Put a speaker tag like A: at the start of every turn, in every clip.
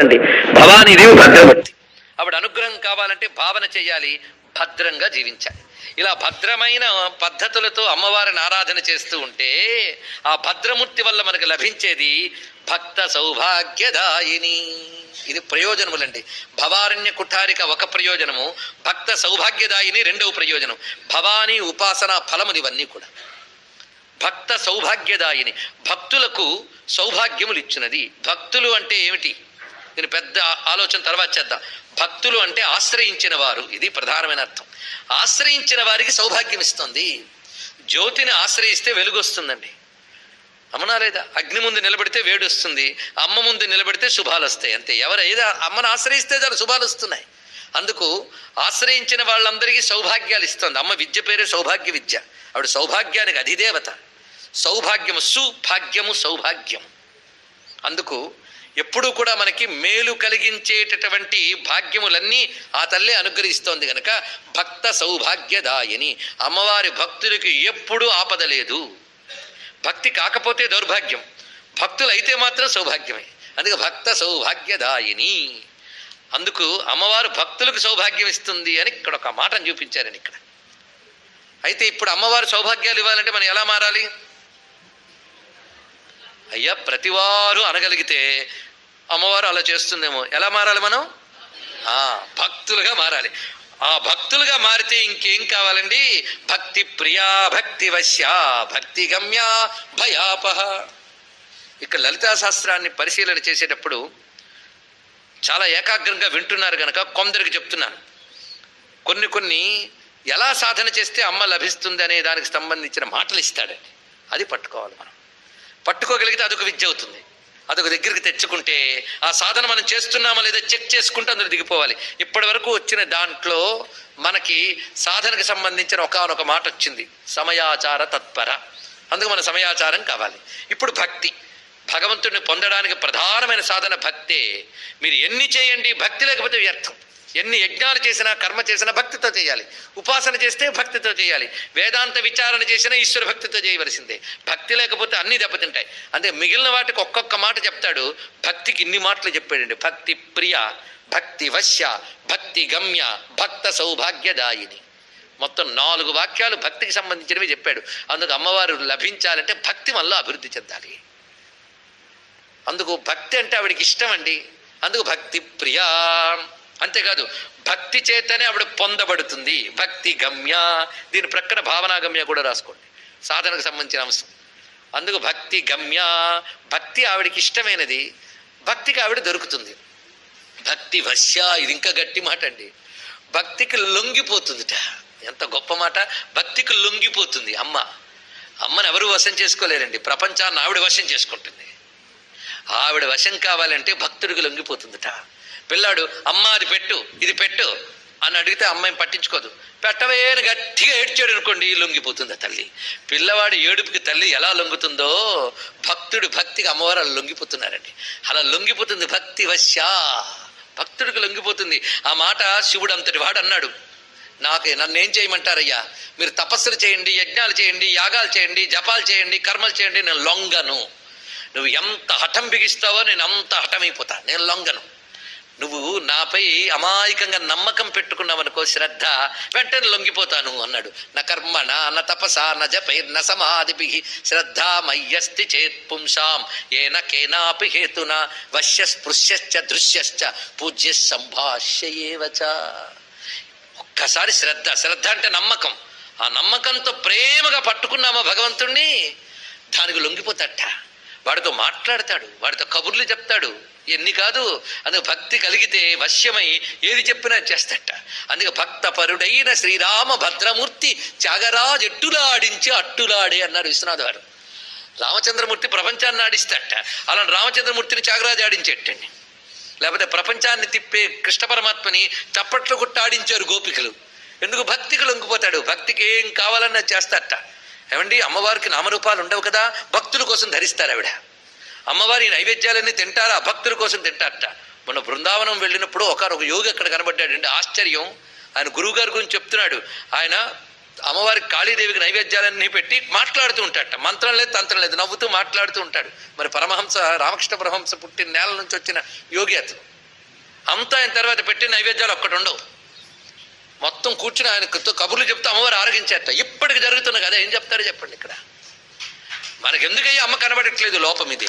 A: అండి భవానీదేవి భద్రవతి ఆవిడ అనుగ్రహం కావాలంటే భావన చేయాలి భద్రంగా జీవించాలి. ఇలా భద్రమైన పద్ధతులతో అమ్మవారిని ఆరాధన చేస్తూ ఉంటే ఆ భద్రమూర్తి వల్ల మనకు లభించేది భక్త సౌభాగ్యదాయిని. ఇది ప్రయోజనములండి. భవారణ్య కుఠారిక ఒక ప్రయోజనము భక్త సౌభాగ్యదాయిని రెండవ ప్రయోజనం. భవానీ ఉపాసన ఫలములు ఇవన్నీ కూడా. భక్త సౌభాగ్యదాయిని భక్తులకు సౌభాగ్యములు ఇచ్చినది. భక్తులు అంటే ఏమిటి? నేను పెద్ద ఆలోచన తర్వాత చేద్దాం. భక్తులు అంటే ఆశ్రయించిన వారు ఇది ప్రధానమైన అర్థం. ఆశ్రయించిన వారికి సౌభాగ్యం ఇస్తుంది. జ్యోతిని ఆశ్రయిస్తే వెలుగు వస్తుందండి అమ్మనా లేదా? అగ్ని ముందు నిలబడితే వేడి వస్తుంది అమ్మ ముందు నిలబడితే శుభాలు వస్తాయి అంతే. ఎవరు ఏదో అమ్మను ఆశ్రయిస్తే చాలు శుభాలు వస్తున్నాయి అందుకు ఆశ్రయించిన వాళ్ళందరికీ సౌభాగ్యాలు ఇస్తుంది. అమ్మ విద్య పేరే సౌభాగ్య విద్య. ఆవిడ సౌభాగ్యానికి అధిదేవత. సౌభాగ్యము సుభాగ్యము సౌభాగ్యం అందుకు ఎప్పుడూ కూడా మనకి మేలు కలిగించేటటువంటి భాగ్యములన్నీ ఆ తల్లే అనుగ్రహిస్తోంది కనుక భక్త సౌభాగ్యదాయని. అమ్మవారి భక్తులకి ఎప్పుడూ ఆపద లేదు భక్తి కాకపోతే దౌర్భాగ్యం. భక్తులు అయితే మాత్రం సౌభాగ్యమే. అందుకే భక్త సౌభాగ్యదాయిని. అందుకు అమ్మవారు భక్తులకు సౌభాగ్యం ఇస్తుంది అని ఇక్కడ ఒక మాటను చూపించారని ఇక్కడ. అయితే ఇప్పుడు అమ్మవారు సౌభాగ్యాలు ఇవ్వాలంటే మనం ఎలా మారాలి? అయ్యా ప్రతివారు అనగలిగితే అమ్మవారు అలా చేస్తుందేమో. ఎలా మారాలి మనం? భక్తులుగా మారాలి. ఆ భక్తులుగా మారితే ఇంకేం కావాలండి? భక్తి ప్రియా భక్తి వశ్యా భక్తి గమ్య భయాపహ. ఇక్కడ లలితా శాస్త్రాన్ని పరిశీలన చేసేటప్పుడు చాలా ఏకాగ్రంగా వింటున్నారు కనుక కొందరికి చెప్తున్నాను. కొన్ని కొన్ని ఎలా సాధన చేస్తే అమ్మ లభిస్తుంది అనే దానికి సంబంధించిన మాటలు ఇస్తాడండి అది పట్టుకోవాలి మనం. పట్టుకోగలిగితే అదొక విద్య అవుతుంది. అదొక దగ్గరికి తెచ్చుకుంటే ఆ సాధన మనం చేస్తున్నామా లేదా చెక్ చేసుకుంటే అందులో దిగిపోవాలి. ఇప్పటి వరకు వచ్చిన దాంట్లో మనకి సాధనకు సంబంధించిన ఒకనొక మాట వచ్చింది. సమయాచార తత్పర. అందుకు మన సమయాచారం కావాలి. ఇప్పుడు భక్తి. భగవంతుడిని పొందడానికి ప్రధానమైన సాధన భక్తే. మీరు ఎన్ని చేయండి భక్తి లేకపోతే వ్యర్థం. ఎన్ని యజ్ఞాలు చేసినా కర్మ చేసినా భక్తితో చేయాలి. ఉపాసన చేస్తే భక్తితో చేయాలి. వేదాంత విచారణ చేసినా ఈశ్వర భక్తితో చేయవలసిందే. భక్తి లేకపోతే అన్ని దెబ్బతింటాయి. అంటే మిగిలిన వాటికి ఒక్కొక్క మాట చెప్తాడు. భక్తికి ఇన్ని మాటలు చెప్పాడండి. భక్తి ప్రియ భక్తి వశ్య భక్తి గమ్య భక్త సౌభాగ్యదాయిని. మొత్తం నాలుగు వాక్యాలు భక్తికి సంబంధించినవి చెప్పాడు. అందుకు అమ్మవారు లభించాలంటే భక్తి వల్ల అభివృద్ధి చెందాలి. అందుకు భక్తి అంటే ఆవిడకి ఇష్టం అండి. అందుకు భక్తి ప్రియా. అంతేకాదు భక్తి చేతనే ఆవిడ పొందబడుతుంది. భక్తి గమ్య. దీని ప్రక్కన భావనాగమ్య కూడా రాసుకోండి. సాధనకు సంబంధించిన అంశం. అందుకు భక్తి గమ్య. భక్తి ఆవిడకి ఇష్టమైనది. భక్తికి ఆవిడ దొరుకుతుంది. భక్తి వశ్య ఇది ఇంకా గట్టి మాట అండి. భక్తికి లొంగిపోతుందిట ఎంత గొప్ప మాట. భక్తికి లొంగిపోతుంది అమ్మ. అమ్మని ఎవరు వశం చేసుకోలేరండి. ప్రపంచాన్ని ఆవిడ వశం చేసుకుంటుంది. ఆవిడ వశం కావాలంటే భక్తుడికి లొంగిపోతుందిట పిల్లాడు అమ్మ అది పెట్టు ఇది పెట్టు అని అడిగితే అమ్మాయిని పట్టించుకోదు. పెట్టవేని గట్టిగా ఏడ్చాడు అనుకోండి లొంగిపోతుంది ఆ తల్లి? పిల్లవాడి ఏడుపుకి తల్లి ఎలా లొంగుతుందో భక్తుడు భక్తికి అమ్మవారు అలా లొంగిపోతున్నారండి. అలా లొంగిపోతుంది భక్తి వశ్యా. భక్తుడికి లొంగిపోతుంది. ఆ మాట శివుడు అంతటి వాడు అన్నాడు. నాకు నన్ను ఏం చేయమంటారయ్యా? మీరు తపస్సులు చేయండి యజ్ఞాలు చేయండి యాగాలు చేయండి జపాలు చేయండి కర్మలు చేయండి నేను లొంగను. నువ్వు ఎంత హఠం బిగిస్తావో నేను అంత హఠమైపోతా. నేను లొంగను. నువ్వు నాపై అమాయకంగా నమ్మకం పెట్టుకున్నావనుకో శ్రద్ధ వెంటనే లొంగిపోతాను అన్నాడు. నా కర్మ నా తపస న జపై న సమాధిభి శ్రద్ధ మయ్యస్తి చేత్ పుంసాం. ఏన కేనాపి హేతున వశ్య స్పృశ్యశ్చ దృశ్యశ్చ పూజ్య సంభాష్యేవచ ఒక్కసారి శ్రద్ధ శ్రద్ధ అంటే నమ్మకం. ఆ నమ్మకంతో ప్రేమగా పట్టుకున్నామా భగవంతుణ్ణి? దానికి లొంగిపోతట. వాడితో మాట్లాడతాడు వాడితో కబుర్లు చెప్తాడు. ఎన్ని కాదు అందుకు భక్తి కలిగితే వశ్యమై ఏది చెప్పినా చేస్తట. అందుకే భక్త పరుడైన శ్రీరామ భద్రమూర్తి త్యాగరాజు ఎట్టులాడించి అట్టులాడే అన్నారు విశ్వనాథ్ వారు రామచంద్రమూర్తి ప్రపంచాన్ని ఆడిస్తట. అలా రామచంద్రమూర్తిని త్యాగరాజు ఆడించేటండి. లేకపోతే ప్రపంచాన్ని తిప్పే కృష్ణ పరమాత్మని చప్పట్లు కొట్టాడించారు గోపికలు. ఎందుకు? భక్తికి లొంగిపోతాడు. భక్తికి ఏం కావాలన్నా చేస్తారట ఏమండి? అమ్మవారికి నామరూపాలు ఉండవు కదా? భక్తుల కోసం ధరిస్తారు ఆవిడ. అమ్మవారి నైవేద్యాలన్నీ తింటారా? భక్తుల కోసం తింటారట. మొన్న బృందావనం వెళ్ళినప్పుడు ఒక యోగి అక్కడ కనబడ్డాడండి. ఆశ్చర్యం. ఆయన గురువు గారి గురించి చెప్తున్నాడు. ఆయన అమ్మవారికి కాళీదేవికి నైవేద్యాలన్నీ పెట్టి మాట్లాడుతూ ఉంటాడట మంత్రం లేదు తంత్రం లేదు. నవ్వుతూ మాట్లాడుతూ ఉంటాడు. మరి పరమహంస రామకృష్ణ పరమహంస పుట్టిన నేల నుంచి వచ్చిన యోగి అతను. అంతా ఆయన తర్వాత పెట్టిన నైవేద్యాలు ఒక్కటి ఉండవు. ప్రభుత్వం కూర్చుని ఆయన కబుర్లు చెప్తే అమ్మవారు ఆరగించేట. ఇప్పటికి జరుగుతున్న కదా ఏం చెప్తారో చెప్పండి ఇక్కడ. మనకి ఎందుకయ్యా అమ్మ కనబడట్లేదు? లోపం ఇది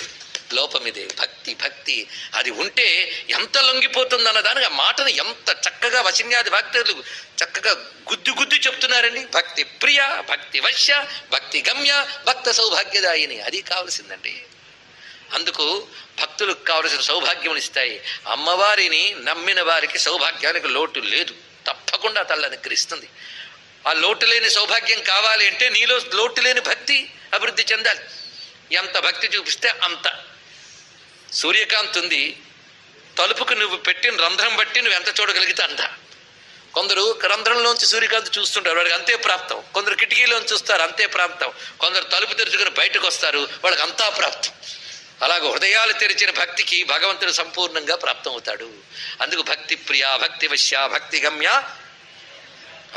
A: లోపం ఇది భక్తి భక్తి. అది ఉంటే ఎంత లొంగిపోతుంది అన్న దానికి ఆ మాటను ఎంత చక్కగా వశన్యాది భక్తులు చక్కగా గుద్దు గుద్దు చెప్తున్నారండి. భక్తి ప్రియ భక్తి వశ్య భక్తి గమ్య భక్త సౌభాగ్యదాయిని. అది కావలసిందండి. అందుకు భక్తులకు కావలసిన సౌభాగ్యం ఇస్తాయి అమ్మవారిని నమ్మిన వారికి సౌభాగ్యానికి లోటు లేదు. తప్పకుండా తల్లి అనుగ్రహిస్తుంది ఆ లోటు లేని సౌభాగ్యం కావాలి అంటే నీలో లోటు లేని భక్తి అభివృద్ధి చెందాలి. ఎంత భక్తి చూపిస్తే అంత. సూర్యకాంత్ ఉంది తలుపుకు నువ్వు పెట్టిన రంధ్రం బట్టి నువ్వు ఎంత చూడగలిగితే అంత. కొందరు రంధ్రంలోంచి సూర్యకాంత్ చూస్తుంటారు వాడికి అంతే ప్రాప్తం. కొందరు కిటికీలోంచి చూస్తారు అంతే ప్రాప్తం. కొందరు తలుపు తెరుచుకుని బయటకు వస్తారు వాళ్ళకి అంతా ప్రాప్తం. అలాగ హృదయాలు తెరిచిన భక్తికి భగవంతుడు సంపూర్ణంగా ప్రాప్తమవుతాడు. అందుకు భక్తి ప్రియ భక్తి వశ్య భక్తి గమ్య.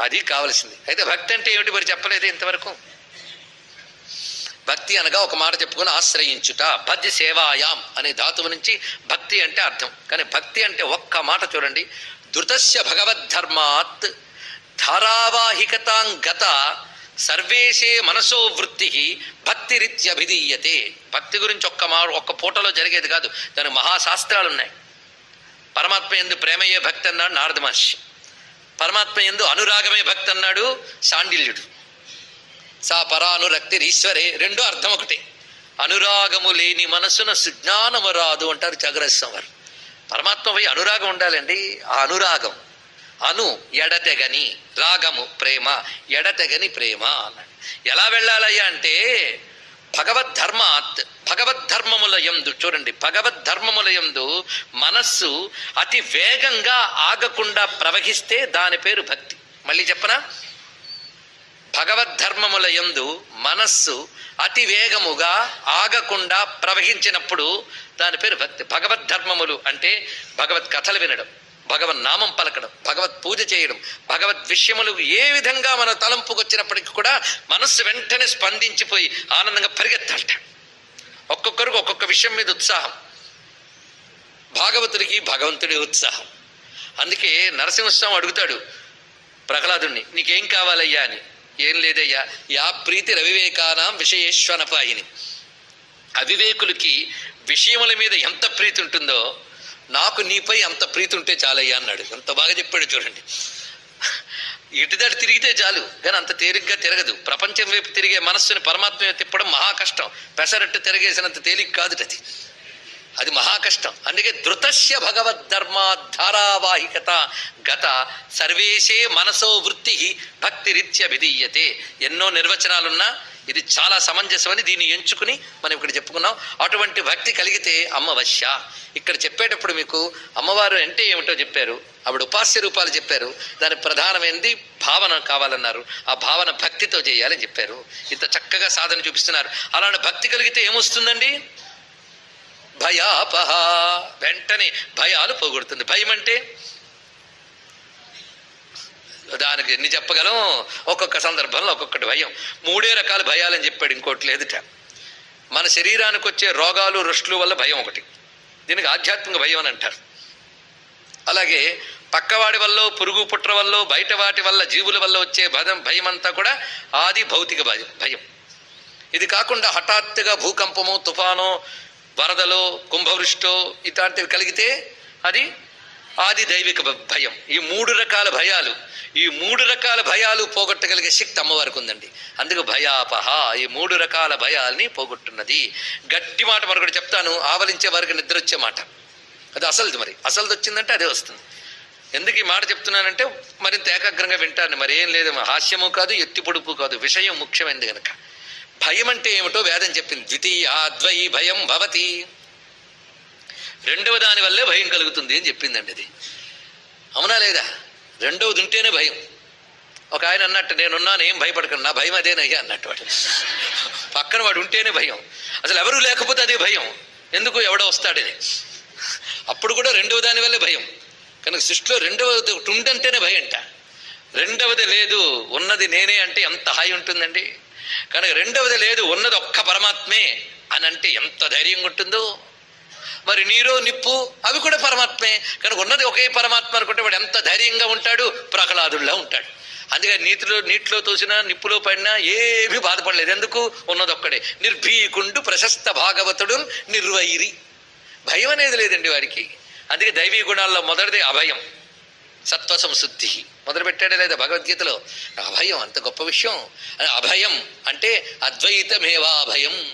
A: అది కావలసింది. అయితే భక్తి అంటే ఏమిటి మరి చెప్పలేదు ఇంతవరకు? భక్తి అనగా ఒక మాట చెప్పుకొని ఆశ్రయించుట. భజ్ సేవాయాం అనే ధాతువు నుంచి భక్తి అంటే అర్థం. కానీ భక్తి అంటే ఒక్క మాట చూడండి. ధృతస్య భగవద్ధర్మాత్ ధారావాహికతాంగత సర్వేషే మనసో వృత్తి భక్తిరిత్యభిధీయతే. భక్తి గురించి ఒక్క మా ఒక్క పూటలో జరిగేది కాదు. దానికి మహాశాస్త్రాలు ఉన్నాయి పరమాత్మ ఎందు ప్రేమయే భక్తి అన్నాడు నారద మహర్షి. పరమాత్మ ఎందు అనురాగమే భక్తి అన్నాడు శాండిల్యుడు సా పరానురక్తి ఈశ్వరే రెండో అర్థం ఒకటే. అనురాగము లేని మనసున సుజ్ఞానము రాదు అంటారు చగరస్వం వారు. పరమాత్మపై అనురాగం ఉండాలండి. ఆ అనురాగం అను ఎడతెగని రాగము ప్రేమ ఎడతెగని ప్రేమ అన్నాడు. ఎలా వెళ్ళాలయ్యా అంటే భగవద్ధర్మాత్ భగవద్ధర్మముల యందు చూడండి భగవద్ధర్మముల యందు మనస్సు అతి వేగంగా ఆగకుండా ప్రవహిస్తే దాని పేరు భక్తి. మళ్ళీ చెప్పనా? భగవద్ధర్మముల యందు మనస్సు అతి వేగముగా ఆగకుండా ప్రవహించినప్పుడు దాని పేరు భక్తి. భగవద్ధర్మములు అంటే భగవత్ కథలు వినడం. భగవన్ నామం పలకడం భగవత్ పూజ చేయడం భగవద్ విషయములు ఏ విధంగా మన తలంపుకు వచ్చినప్పటికీ కూడా మనస్సు వెంటనే స్పందించిపోయి ఆనందంగా పరిగెత్తాలట. ఒక్కొక్కరికి ఒక్కొక్క విషయం మీద ఉత్సాహం. భాగవతుడికి భగవంతుడి ఉత్సాహం. అందుకే నరసింహస్వామి అడుగుతాడు ప్రహ్లాదుణ్ణి నీకేం కావాలయ్యా అని? ఏం లేదయ్యా యా ప్రీతి రవివేకానాం విషయేశ్వనపాయిని. అవివేకులకి విషయముల మీద ఎంత ప్రీతి ఉంటుందో నాకు నీపై అంత ప్రీతి ఉంటే చాలయ్యా అన్నాడు. ఎంత బాగా చెప్పాడు చూడండి. ఇటుదాటి తిరిగితే చాలు కానీ అంత తేలిగ్గా తిరగదు. ప్రపంచం వైపు తిరిగే మనస్సుని పరమాత్మ తిప్పడం మహా కష్టం. పెసరట్టు తిరగేసినంత తేలిక కాదు అది. అది మహా కష్టం. అందుకే ధృతస్య భగవద్ధర్మాధారావాహికత గత సర్వేషే మనసో వృత్తి భక్తిరీత్య విధీయతే. ఎన్నో నిర్వచనాలున్నా ఇది చాలా సమంజసమని దీన్ని ఎంచుకుని మనం ఇక్కడ చెప్పుకున్నాం. అటువంటి భక్తి కలిగితే అమ్మ వశ్య ఇక్కడ చెప్పేటప్పుడు మీకు అమ్మవారు అంటే ఏమిటో చెప్పారు. ఆవిడ ఉపాస్య రూపాలు చెప్పారు. దాని ప్రధానమైనది భావన కావాలన్నారు. ఆ భావన భక్తితో చేయాలని చెప్పారు. ఇంత చక్కగా సాధన చూపిస్తున్నారు. అలాంటి భక్తి కలిగితే ఏమొస్తుందండి? భయాపహ. వెంటనే భయాలు పోగొడుతుంది. భయం అంటే దానికి ఎన్ని చెప్పగలం? ఒక్కొక్క సందర్భంలో ఒక్కొక్కటి భయం. మూడే రకాల భయాలని చెప్పాడు ఇంకోటి లేదుట. మన శరీరానికి వచ్చే రోగాలు రుష్టులు వల్ల భయం ఒకటి. దీనికి ఆధ్యాత్మిక భయం అని అంటారు. అలాగే పక్కవాడి వల్ల పురుగు పుట్ర వల్ల బయట వాటి వల్ల జీవుల వల్ల వచ్చే భయం భయం అంతా కూడా ఆది భౌతిక భయం భయం. ఇది కాకుండా హఠాత్తుగా భూకంపము తుఫాను వరదలో కుంభవృష్టో ఇట్లాంటివి కలిగితే అది ఆది దైవిక భ- భయం. ఈ మూడు రకాల భయాలు. ఈ మూడు రకాల భయాలు పోగొట్టగలిగే శక్తి అమ్మవారికి ఉందండి. అందుకు భయాపహ ఈ మూడు రకాల భయాల్ని పోగొట్టున్నది. గట్టి మాట మరొకటి చెప్తాను. ఆవలించే వారికి నిద్ర వచ్చే మాట. అది అసలుది మరి. అసలుది వచ్చిందంటే అదే వస్తుంది. ఎందుకు ఈ మాట చెప్తున్నానంటే మరింత ఏకాగ్రంగా వింటాను. మరి ఏం లేదు హాస్యము కాదు ఎత్తి పొడుపు కాదు. విషయం ముఖ్యమైనది కనుక భయం అంటే ఏమిటో వేదం చెప్పింది. ద్వితీయ ద్వై భయం భవతి. రెండవ దాని వల్లే భయం కలుగుతుంది అని చెప్పిందండి అది. అవునా లేదా? రెండవది ఉంటేనే భయం. ఒక ఆయన అన్నట్టు నేనున్నాను ఏం భయపడకండి నా భయం అదేనయ్యా అన్నట్టు వాడు పక్కన వాడు ఉంటేనే భయం. అసలు ఎవరు లేకపోతే అదే భయం. ఎందుకు ఎవడో వస్తాడని. అప్పుడు కూడా రెండవ దాని వల్లే భయం. కనుక సృష్టిలో రెండవది ఒకటి భయం అంట. రెండవది లేదు ఉన్నది నేనే అంటే ఎంత హాయి ఉంటుందండి? కనుక రెండవది లేదు ఉన్నది ఒక్క పరమాత్మే అని అంటే ఎంత ధైర్యంగా ఉంటుందో మరి నీరు నిప్పు అవి కూడా పరమాత్మే. కనుక ఉన్నది ఒకే పరమాత్మ అనుకుంటే వాడు ఎంత ధైర్యంగా ఉంటాడు? ప్రహ్లాదుల్లా ఉంటాడు. అందుకే నీటిలో నీటిలో తోసినా నిప్పులో పడినా ఏమీ బాధపడలేదు. ఎందుకు? ఉన్నది ఒక్కడే నిర్భీకుండు ప్రశస్త భాగవతుడు నిర్వైరి. భయం అనేది లేదండి వారికి అందుకే దైవీ గుణాల్లో మొదటిది అభయం. సత్వ సంశుద్ధి. మొదలు పెట్టాడే లేదా భగవద్గీతలో? అభయం అంత గొప్ప విషయం. అభయం అంటే అద్వైతమేవా అభయం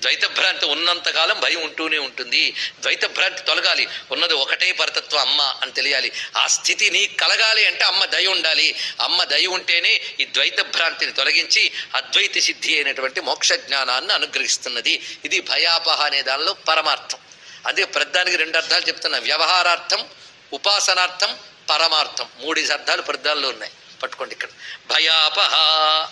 A: ద్వైత భ్రాంతి ఉన్నంతకాలం భయం ఉంటూనే ఉంటుంది. ద్వైత భ్రాంతి తొలగాలి. ఉన్నది ఒకటే భరతత్వం అమ్మ అని తెలియాలి. ఆ స్థితి నీ కలగాలి అంటే అమ్మ దయ ఉండాలి. అమ్మ దయ ఉంటేనే ఈ ద్వైత భ్రాంతిని తొలగించి అద్వైత సిద్ధి అయినటువంటి మోక్ష జ్ఞానాన్ని అనుగ్రహిస్తున్నది. ఇది భయాపహ అనే దానిలో పరమార్థం. అదే ప్రద్దానికి రెండు అర్థాలు చెప్తున్నా. వ్యవహారార్థం ఉపాసనార్థం పరమార్థం. మూడు అర్థాలు ప్రద్దాల్లో ఉన్నాయి. పట్టుకోండి ఇక్కడ. భయాపహ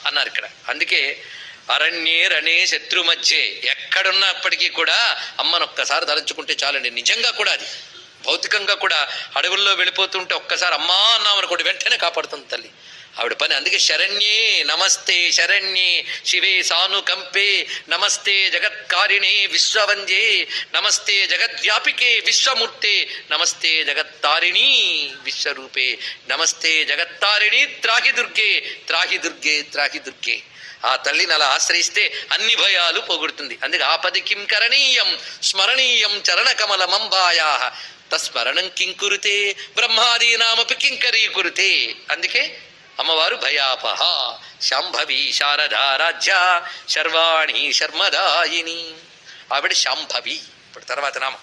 A: అన్నారు ఇక్కడ. అందుకే అరణ్యే రణే శత్రు మధ్యే ఎక్కడున్నప్పటికీ కూడా అమ్మను ఒక్కసారి తలంచుకుంటే చాలండి. నిజంగా కూడా అది. భౌతికంగా కూడా అడవుల్లో వెళ్ళిపోతుంటే ఒక్కసారి అమ్మా అన్నామనుకోండి వెంటనే కాపాడుతుంది తల్లి. ఆవిడ పని. అందుకే శరణ్యే నమస్తే శరణ్యే శివే సానుకంపే నమస్తే జగత్కారిణే విశ్వవంజే నమస్తే జగద్వ్యాపికే విశ్వమూర్తే నమస్తే జగత్తారిణి విశ్వరూపే నమస్తే జగత్తారిణి త్రాహి దుర్గే త్రాహి దుర్గే త్రాహి దుర్గే ఆ తల్లిని అలా ఆశ్రయిస్తే అన్ని భయాలు పోగొడుతుంది. అందుకే ఆపది కిం కరణీయం స్మరణీయం చరణ కమలమంబాయా తస్మరణం కింకురుతే బ్రహ్మాదీనామపి కింకరీ కురుతే. అందుకే అమ్మవారు భయాపహ. శాంభవి శారదారాధ్య శర్వాణి శర్మదాయిని. ఆవిడ శాంభవి ఇప్పుడు తర్వాత నామం.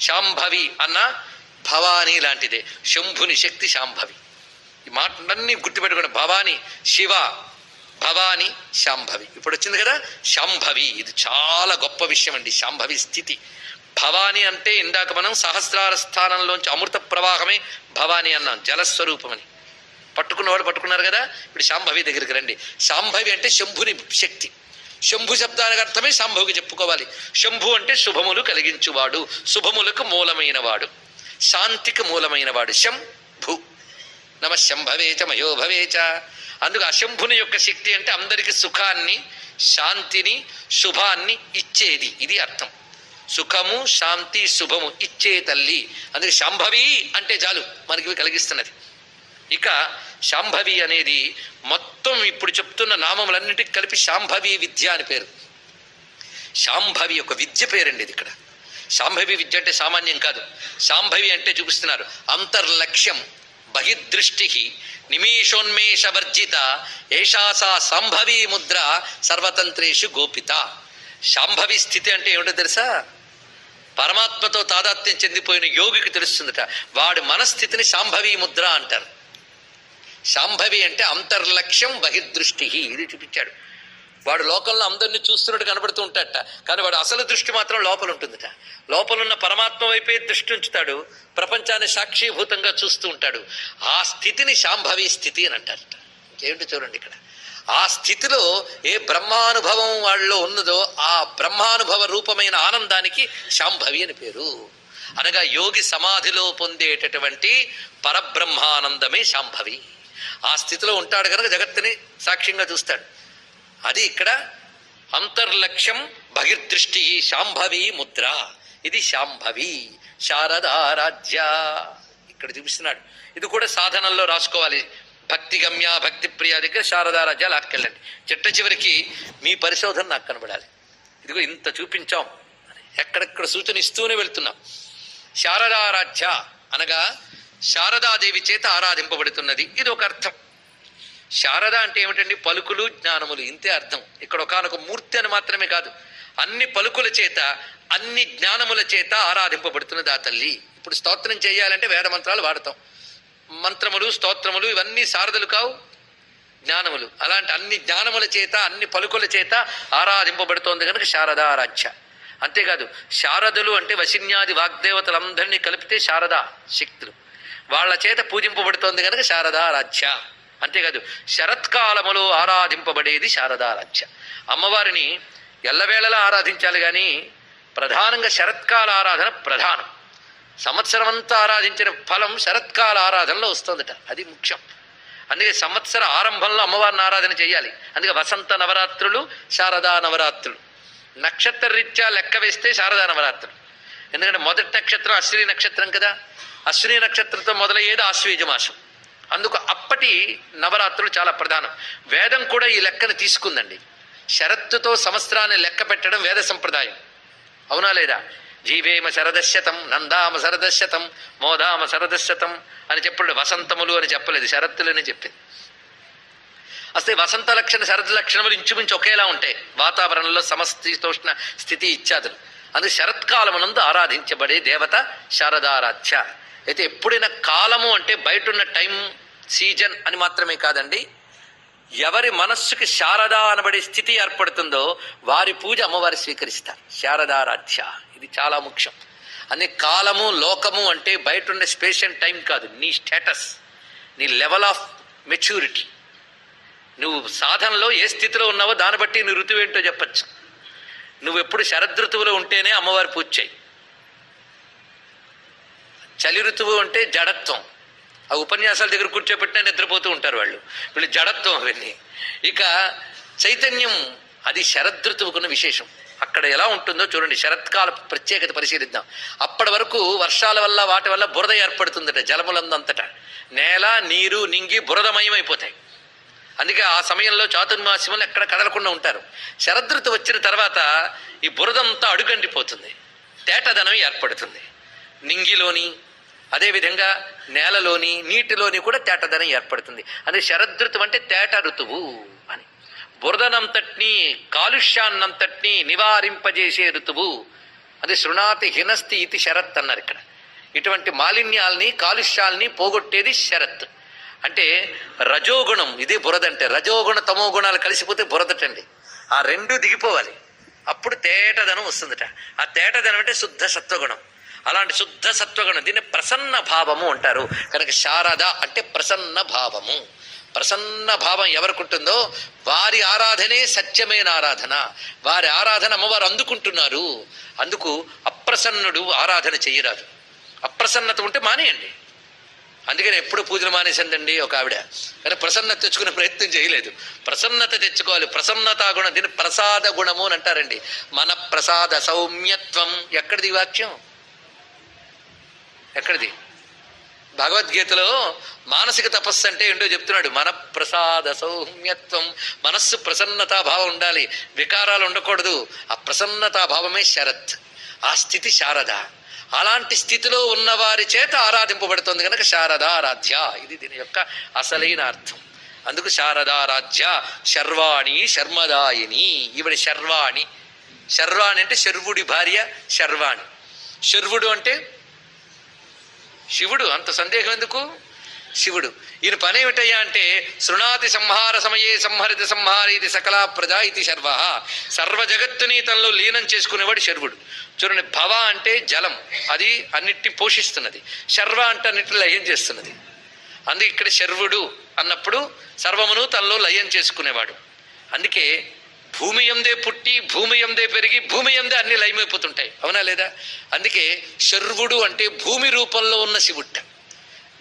A: శాంభవి అన్న భవానీ లాంటిదే. శంభుని శక్తి శాంభవి. ఈ మాటలన్నీ గుర్తుపెట్టుకోండి. భవాని శివ భవాని శాంభవి. ఇప్పుడు వచ్చింది కదా? శాంభవి. ఇది చాలా గొప్ప విషయం అండి శాంభవి స్థితి. భవాని అంటే ఇందాక మనం సహస్రార స్థానంలోంచి అమృత ప్రవాహమే భవాని అన్నాం. జలస్వరూపమని. పట్టుకున్నవాడు పట్టుకున్నారు కదా? ఇప్పుడు శాంభవి దగ్గరికి రండి. శాంభవి అంటే శంభుని శక్తి. శంభు శబ్దానికి అర్థమే శాంభవికి చెప్పుకోవాలి. శంభు అంటే శుభములు కలిగించువాడు. శుభములకు మూలమైనవాడు. శాంతికి మూలమైనవాడు శంభు. నమ శంభవేచ మయోభవేచ అందుకు అశంభుని యొక్క శక్తి అంటే అందరికి సుఖాన్ని శాంతిని శుభాన్ని ఇచ్చేది. ఇది అర్థం. సుఖము శాంతి శుభము ఇచ్చే తల్లి. అందుకే శాంభవి అంటే చాలు మనకి కలిగిస్తున్నది. ఇక శాంభవి అనేది మొత్తం ఇప్పుడు చెప్తున్న నామములన్నిటికి కలిపి శాంభవి విద్య అని పేరు. శాంభవి ఒక విద్య పేరండి ఇది ఇక్కడ. శాంభవి విద్య అంటే సామాన్యం కాదు. శాంభవి అంటే చూపిస్తున్నారు. అంతర్లక్ష్యం. బహిర్దృష్టి నిమేషోన్మేషవర్జిత ఏషా సా సంభవీ ముద్ర సర్వతంత్రేషు గోపిత. శాంభవి స్థితి అంటే ఏమిటో తెలుసా? పరమాత్మతో తాదాత్మ్యం చెందిపోయిన యోగికి తెలుస్తుందట. వాడి మనస్థితిని శాంభవి ముద్ర అంటారు. శాంభవి అంటే అంతర్లక్ష్యం బహిర్దృష్టి ఇది చూపించాడు. వాడు లోకంలో అందరినీ చూస్తున్నట్టు కనబడుతూ ఉంటాడట. కానీ వాడు అసలు దృష్టి మాత్రం లోపల ఉంటుందట. లోపలున్న పరమాత్మ వైపే దృష్టి ఉంచుతాడు. ప్రపంచాన్ని సాక్షిభూతంగా చూస్తూ ఉంటాడు. ఆ స్థితిని శాంభవి స్థితి అని అంటారట. ఏమిటి చూడండి ఇక్కడ. ఆ స్థితిలో ఏ బ్రహ్మానుభవం వాళ్ళలో ఉన్నదో ఆ బ్రహ్మానుభవ రూపమైన ఆనందానికి శాంభవి అని పేరు. అనగా యోగి సమాధిలో పొందేటటువంటి పరబ్రహ్మానందమే శాంభవి. ఆ స్థితిలో ఉంటాడు కనుక జగత్తుని సాక్ష్యంగా చూస్తాడు. అది ఇక్కడ అంతర్లక్ష్యం బహిర్దృష్టి శాంభవి ముద్ర. ఇది శాంభవి శారదారాధ్య ఇక్కడ చూపిస్తున్నాడు. ఇది కూడా సాధనల్లో రాసుకోవాలి. భక్తి గమ్య భక్తి ప్రియ దగ్గర శారదారాధ్య లాక్కెళ్ళండి. చిట్ట చివరికి మీ పరిశోధన నాకు కనబడాలి. ఇదిగో ఇంత చూపించాం. ఎక్కడెక్కడ సూచన ఇస్తూనే వెళ్తున్నాం శారదారాధ్య అనగా శారదాదేవి చేత ఆరాధింపబడుతున్నది. ఇది ఒక అర్థం. శారద అంటే ఏమిటండి? పలుకులు జ్ఞానములు. ఇంతే అర్థం. ఇక్కడ ఒకనొక మూర్తి అని మాత్రమే కాదు. అన్ని పలుకుల చేత అన్ని జ్ఞానముల చేత ఆరాధింపబడుతున్నది ఆ తల్లి. ఇప్పుడు స్తోత్రం చేయాలంటే వేద మంత్రాలు వాడతాం. మంత్రములు స్తోత్రములు ఇవన్నీ శారదలు కావు జ్ఞానములు. అలాంటి అన్ని జ్ఞానముల చేత అన్ని పలుకుల చేత ఆరాధింపబడుతోంది కనుక శారదారాధ్య అంతేకాదు శారదలు అంటే వశిన్యాది వాగ్దేవతలందరినీ కలిపితే శారదా శక్తులు. వాళ్ళ చేత పూజింపబడుతోంది కనుక శారదారాధ్య అంతేకాదు శరత్కాలములో ఆరాధింపబడేది శారదారాధ్య అమ్మవారిని ఎల్లవేళలా ఆరాధించాలి కానీ ప్రధానంగా శరత్కాల ఆరాధన ప్రధానం. సంవత్సరం అంతా ఆరాధించిన ఫలం శరత్కాల ఆరాధనలో వస్తుందట. అది ముఖ్యం. అందుకే సంవత్సర ఆరంభంలో అమ్మవారిని ఆరాధన చేయాలి. అందుకే వసంత నవరాత్రులు శారదా నవరాత్రులు. నక్షత్ర రీత్యా లెక్క వేస్తే శారదా నవరాత్రులు. ఎందుకంటే మొదటి నక్షత్రం అశ్విని నక్షత్రం కదా. అశ్విని నక్షత్రంతో మొదలయ్యేది ఆశ్వీజ మాసం. అందుకు అప్పటి నవరాత్రులు చాలా ప్రధానం. వేదం కూడా ఈ లెక్కను తీసుకుందండి. శరత్తుతో సంవత్సరాన్ని లెక్క పెట్టడం వేద సంప్రదాయం. అవునా లేదా? జీవేమ శరదశతం నందామ శరదశతం మోదామ శరదశతం అని చెప్పడు వసంతములు అని చెప్పలేదు. శరత్తులని చెప్పింది. అసలు వసంత లక్షణ శరద్ లక్షణములు ఇంచుమించు ఒకేలా ఉంటాయి. వాతావరణంలో సమస్తోష్ణ స్థితి ఇత్యాదులు. అందుకు శరత్కాలమునందు ఆరాధించబడే దేవత శారదారాధ్య. అయితే ఎప్పుడైనా కాలము అంటే బయట ఉన్న టైం సీజన్ అని మాత్రమే కాదండి. ఎవరి మనస్సుకి శారద అనబడే స్థితి ఏర్పడుతుందో వారి పూజ అమ్మవారి స్వీకరిస్తారు. శారదారాధ్య ఇది చాలా ముఖ్యం. అనే కాలము లోకము అంటే బయట ఉండే స్పేస్ అండ్ టైం కాదు. నీ స్టేటస్ నీ లెవెల్ ఆఫ్ మెచ్యూరిటీ. నువ్వు సాధనలో ఏ స్థితిలో ఉన్నావో దాన్ని బట్టి నీ ఋతువు ఏంటో చెప్పచ్చు. నువ్వు ఎప్పుడు శరదృతువులో ఉంటేనే అమ్మవారి పూజ చేయి. చలి ఋతువు అంటే జడత్వం. ఆ ఉపన్యాసాల దగ్గర కూర్చోబెట్టినా నిద్రపోతూ ఉంటారు వాళ్ళు. వీళ్ళు జడత్వం అవన్నీ. ఇక చైతన్యం అది శరదృతువుకున్న విశేషం. అక్కడ ఎలా ఉంటుందో చూడండి శరత్కాల ప్రత్యేకత పరిశీలిద్దాం. అప్పటి వరకు వర్షాల వల్ల వాటి వల్ల బురద ఏర్పడుతుందట జలములందంతట. నేల నీరు నింగి బురదమయం అయిపోతాయి అందుకే ఆ సమయంలో చాతుర్మాస్యములు ఎక్కడ కదలకుండా ఉంటారు. శరదృతు వచ్చిన తర్వాత ఈ బురదంతా అడుగండిపోతుంది. తేటదనం ఏర్పడుతుంది. నింగిలోని అదేవిధంగా నేలలోని నీటిలోని కూడా తేటదనం ఏర్పడుతుంది. అదే శరదృతువు అంటే తేట ఋతువు అని. బురదనంతటిని కాలుష్యాన్నంతటిని నివారింపజేసే ఋతువు. అది శృణాతి హినస్తి ఇది శరత్ అన్నారు ఇక్కడ. ఇటువంటి మాలిన్యాల్ని కాలుష్యాల్ని పోగొట్టేది శరత్. అంటే రజోగుణం ఇది బురద అంటే రజోగుణ తమో గుణాలు కలిసిపోతే బురదటండి. ఆ రెండు దిగిపోవాలి. అప్పుడు తేటదనం వస్తుందట. ఆ తేటదనం అంటే శుద్ధ సత్వగుణం. అలాంటి శుద్ధ సత్వగుణం దీన్ని ప్రసన్న భావము అంటారు. కనుక శారద అంటే ప్రసన్న భావము. ప్రసన్న భావం ఎవరికి ఉంటుందో? వారి ఆరాధనే సత్యమైన ఆరాధన. వారి ఆరాధన అమ్మవారు అందుకుంటున్నారు. అందుకు అప్రసన్నుడు ఆరాధన చేయరాదు అప్రసన్నత ఉంటే మానేయండి. అందుకని ఎప్పుడు పూజలు మానేసిందండి ఒక ఆవిడ. కానీ ప్రసన్నత తెచ్చుకునే ప్రయత్నం చేయలేదు. ప్రసన్నత తెచ్చుకోవాలి. ప్రసన్నత గుణం దీన్ని ప్రసాద గుణము అని అంటారండి. మన ప్రసాద సౌమ్యత్వం. ఎక్కడిది వాక్యం? ఎక్కడిది? భగవద్గీతలో మానసిక తపస్సు అంటే ఏంటో చెప్తున్నాడు. మన ప్రసాద సౌమ్యత్వం మనస్సు ప్రసన్నతా భావం ఉండాలి. వికారాలు ఉండకూడదు. ఆ ప్రసన్నతా భావమే శరత్. ఆ స్థితి శారద. అలాంటి స్థితిలో ఉన్నవారి చేత ఆరాధింపబడుతుంది కనుక శారదారాధ్య ఇది దీని యొక్క అసలైన అర్థం. అందుకు శారదారాధ్య శర్వాణి శర్మదాయిని. ఈవిడ శర్వాణి. శర్వాణి అంటే శర్వుడి భార్య శర్వాణి. శర్వుడు అంటే శివుడు అంత సందేహం ఎందుకు? శివుడు. ఈయన పని ఏమిటయ్యా అంటే శృణాతి సంహార సమయే సంహరిత సంహార ఇది సకలా ప్రజా ఇది శర్వ. సర్వ జగత్తుని తనలో లీనం చేసుకునేవాడు శర్వుడు. చూడండి భవ అంటే జలం. అది అన్నిటిని పోషిస్తున్నది. శర్వ అంటే అన్నిటిని లయం చేస్తున్నది. అందుకే ఇక్కడ శర్వుడు అన్నప్పుడు సర్వమును తనలో లయం చేసుకునేవాడు. అందుకే భూమి ఎందే పుట్టి భూమి ఎందే పెరిగి భూమి ఎందే అన్ని లయమైపోతుంటాయి. అవునా లేదా? అందుకే శర్వుడు అంటే భూమి రూపంలో ఉన్న శివుట్ట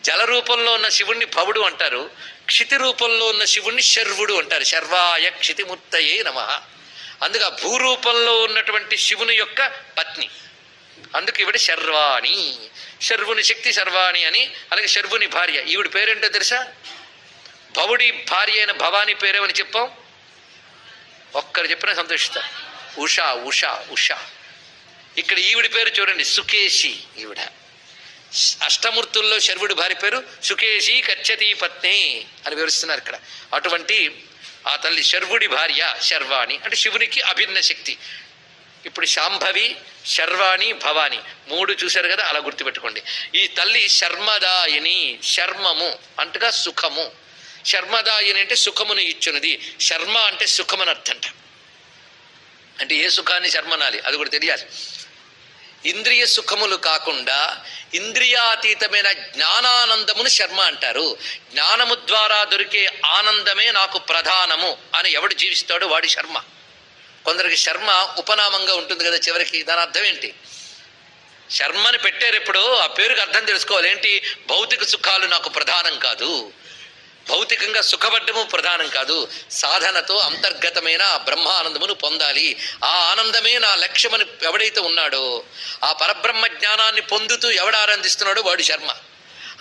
A: జల రూపంలో ఉన్న శివుణ్ణి భవుడు అంటారు. క్షితి రూపంలో ఉన్న శివుణ్ణి శర్వుడు అంటారు. శర్వాయ క్షితిమూర్తయే నమ. అందుకే ఆ భూరూపంలో ఉన్నటువంటి శివుని యొక్క పత్ని. అందుకు ఈవిడ శర్వాణి. శర్వుని శక్తి శర్వాణి అని అలాగే శర్వుని భార్య. ఈవిడ పేరేంటో తెలుసా? భవుడి భార్య అయిన భవాని పేరేమని చెప్పాం? ఒక్కరు చెప్పినా సంతోషిస్తా. ఉషా ఉషా ఉషా. ఇక్కడ ఈవిడి పేరు చూడండి సుకేశి ఈవిడ. అష్టమూర్తుల్లో శర్వుడి భార్య పేరు సుకేశి కచ్చతి పత్ని అని వివరిస్తున్నారు ఇక్కడ. అటువంటి ఆ తల్లి శర్వుడి భార్య శర్వాణి అంటే శివునికి అభిన్న శక్తి. ఇప్పుడు శాంభవి శర్వాణి భవాని మూడు చూశారు కదా అలా గుర్తుపెట్టుకోండి. ఈ తల్లి శర్మదాయిని శర్మము అంటగా సుఖము. శర్మదాయిని అంటే సుఖమును ఇచ్చున్నది శర్మ అంటే సుఖమని అర్థంట. అంటే ఏ సుఖాన్ని శర్మనాలి? అది కూడా తెలియాలి. ఇంద్రియ సుఖములు కాకుండా ఇంద్రియాతీతమైన జ్ఞానానందమును శర్మ అంటారు. జ్ఞానము ద్వారా దొరికే ఆనందమే నాకు ప్రధానము అని ఎవడు జీవిస్తాడో వాడి శర్మ. కొందరికి శర్మ ఉపనామంగా ఉంటుంది కదా చివరికి. దాని అర్థం ఏంటి? శర్మని పెట్టారు ఎప్పుడు ఆ పేరుకి అర్థం తెలుసుకోవాలి. ఏంటి? భౌతిక సుఖాలు నాకు ప్రధానం కాదు. భౌతికంగా సుఖపడ్డము ప్రధానం కాదు. సాధనతో అంతర్గతమైన ఆ బ్రహ్మానందమును పొందాలి. ఆ ఆనందమే నా లక్ష్యమని ఎవడైతే ఉన్నాడో ఆ పరబ్రహ్మ జ్ఞానాన్ని పొందుతూ ఎవడు ఆనందిస్తున్నాడో వాడు శర్మ.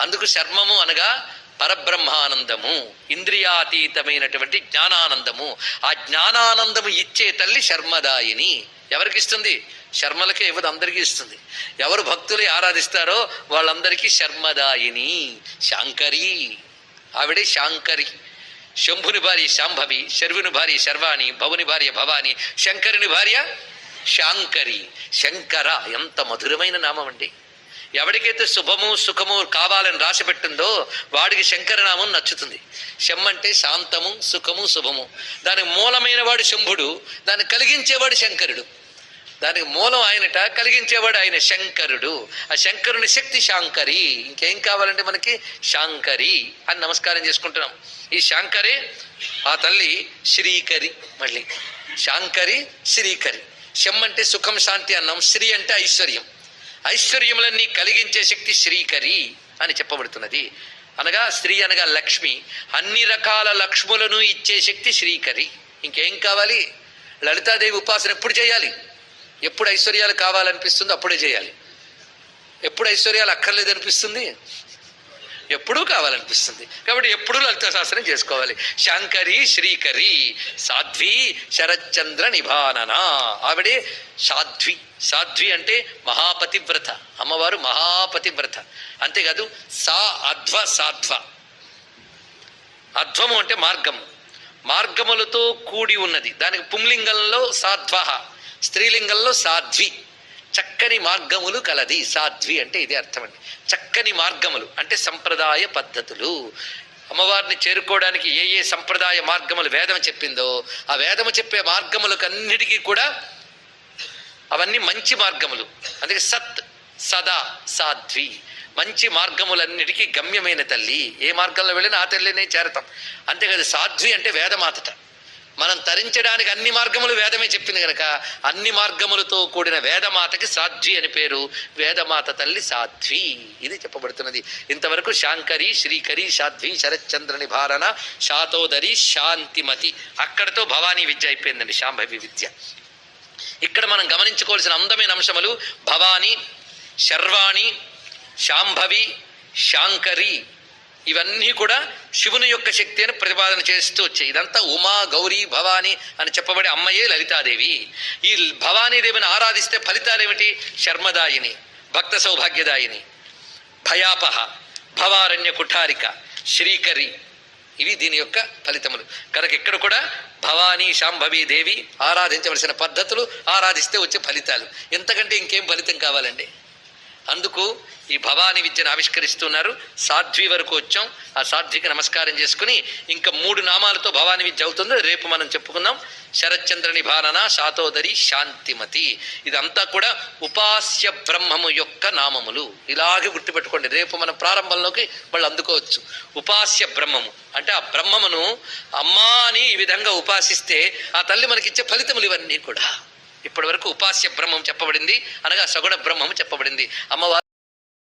A: అందుకు శర్మము అనగా పరబ్రహ్మానందము. ఇంద్రియాతీతమైనటువంటి జ్ఞానానందము. ఆ జ్ఞానానందము ఇచ్చే తల్లి శర్మదాయిని. ఎవరికి ఇస్తుంది? శర్మలకే ఇవ్వదు అందరికీ ఇస్తుంది. ఎవరు భక్తులు ఆరాధిస్తారో వాళ్ళందరికీ శర్మదాయిని. శాంకరి. ఆవిడే శాంకరి. శంభుని భార్య శాంభవి శర్వుని భార్య శర్వాణి భవుని భార్య భవాని శంకరుని భార్య శాంకరి. శంకర ఎంత మధురమైన నామం అండి ఎవరికైతే శుభము సుఖము కావాలని రాసి పెట్టిందో వాడికి శంకరనామం నచ్చుతుంది. శం అంటే శాంతము సుఖము శుభము. దానికి మూలమైన వాడు శంభుడు దాన్ని కలిగించేవాడు శంకరుడు. దానికి మూలం ఆయనట కలిగించేవాడు ఆయన శంకరుడు. ఆ శంకరుని శక్తి శాంకరి. ఇంకేం కావాలంటే మనకి శాంకరి అని నమస్కారం చేసుకుంటున్నాం. ఈ శాంకరే ఆ తల్లి శ్రీకరి మళ్ళీ. శాంకరి శ్రీకరి. శం అంటే సుఖం శాంతి అన్నాం. శ్రీ అంటే ఐశ్వర్యం. ఐశ్వర్యములన్నీ కలిగించే శక్తి శ్రీకరి అని చెప్పబడుతున్నది. అనగా స్త్రీ అనగా లక్ష్మి. అన్ని రకాల లక్ష్ములను ఇచ్చే శక్తి శ్రీకరి. ఇంకేం కావాలి? లలితాదేవి ఉపాసన ఎప్పుడు చేయాలి? ఎప్పుడు ఐశ్వర్యాలు కావాలనిపిస్తుందో అప్పుడే చేయాలి. ఎప్పుడు ఐశ్వర్యాలు అక్కర్లేదు అనిపిస్తుంది? ఎప్పుడూ కావాలనిపిస్తుంది. కాబట్టి ఎప్పుడూ లలిత శాస్త్రం చేసుకోవాలి. శంకరి శ్రీకరి సాధ్వి శరత్చంద్ర నిభానన. ఆవిడే సాధ్వి. సాధ్వి అంటే మహాపతివ్రత. అమ్మవారు మహాపతివ్రత. అంతేకాదు సా అధ్వ సాధ్వ. అధ్వము అంటే మార్గము. మార్గములతో కూడి ఉన్నది. దానికి పుంలింగంలో సాధ్వ స్త్రీలింగంలో సాధ్వి. చక్కని మార్గములు కలది. సాధ్వి అంటే ఇదే అర్థం అండి. చక్కని మార్గములు అంటే సంప్రదాయ పద్ధతులు. అమ్మవారిని చేరుకోవడానికి ఏ ఏ సంప్రదాయ మార్గములు వేదం చెప్పిందో ఆ వేదము చెప్పే మార్గములకు అన్నిటికీ కూడా అవన్నీ మంచి మార్గములు. అందుకే సత్ సదా సాధ్వి. మంచి మార్గములన్నిటికీ గమ్యమైన తల్లి. ఏ మార్గంలో వెళ్ళినా ఆ తల్లినే చేరతాం. అంతేకాదు సాధ్వి అంటే వేదమాతట. మనం తరించడానికి అన్ని మార్గములు వేదమే చెప్పింది కనుక అన్ని మార్గములతో కూడిన వేదమాతకి సాధ్వి అని పేరు. వేదమాత తల్లి సాధ్వి ఇది చెప్పబడుతున్నది. ఇంతవరకు శాంకరి శ్రీకరి సాధ్వి శరత్చంద్ర నిభారణ శాతోదరి శాంతిమతి. అక్కడతో భవానీ విద్య అయిపోయిందండి శాంభవి విద్య. ఇక్కడ మనం గమనించుకోవాల్సిన అందమైన అంశములు భవాని శర్వాణి శాంభవి శాంకరి. ఇవన్నీ కూడా శివుని యొక్క శక్తి అని ప్రతిపాదన చేస్తూ వచ్చాయి. ఇదంతా ఉమా గౌరీ భవాని అని చెప్పబడే అమ్మయే లలితాదేవి. ఈ భవానీదేవిని ఆరాధిస్తే ఫలితాలేమిటి? శర్మదాయిని భక్త సౌభాగ్యదాయిని భయాపహ భవారణ్య కుఠారిక శ్రీకరి. ఇవి దీని యొక్క ఫలితములు. కనుక ఇక్కడ కూడా భవానీ శాంభవి దేవి ఆరాధించవలసిన పద్ధతులు ఆరాధిస్తే వచ్చే ఫలితాలు. ఎంతకంటే ఇంకేం ఫలితం కావాలండి? అందుకు ఈ భవాని విద్యను ఆవిష్కరిస్తున్నారు. సాధ్వి వరకు వచ్చాం. ఆ సాధ్వికి నమస్కారం చేసుకుని ఇంకా మూడు నామాలతో భవాని విద్య అవుతుంది. రేపు మనం చెప్పుకుందాం. శరత్చంద్ర నిభానన శాతోదరి శాంతిమతి. ఇదంతా కూడా ఉపాస్య బ్రహ్మము యొక్క నామములు. ఇలాగే గుర్తుపెట్టుకోండి. రేపు మన ప్రారంభంలోకి వాళ్ళు అందుకోవచ్చు. ఉపాస్య బ్రహ్మము. అంటే ఆ బ్రహ్మమును అమ్మా అని ఈ విధంగా ఉపాసిస్తే ఆ తల్లి మనకిచ్చే ఫలితములు ఇవన్నీ కూడా. ఇప్పటి వరకు ఉపాస్య బ్రహ్మం చెప్పబడింది అనగా సగుణ బ్రహ్మం చెప్పబడింది. అమ్మవారు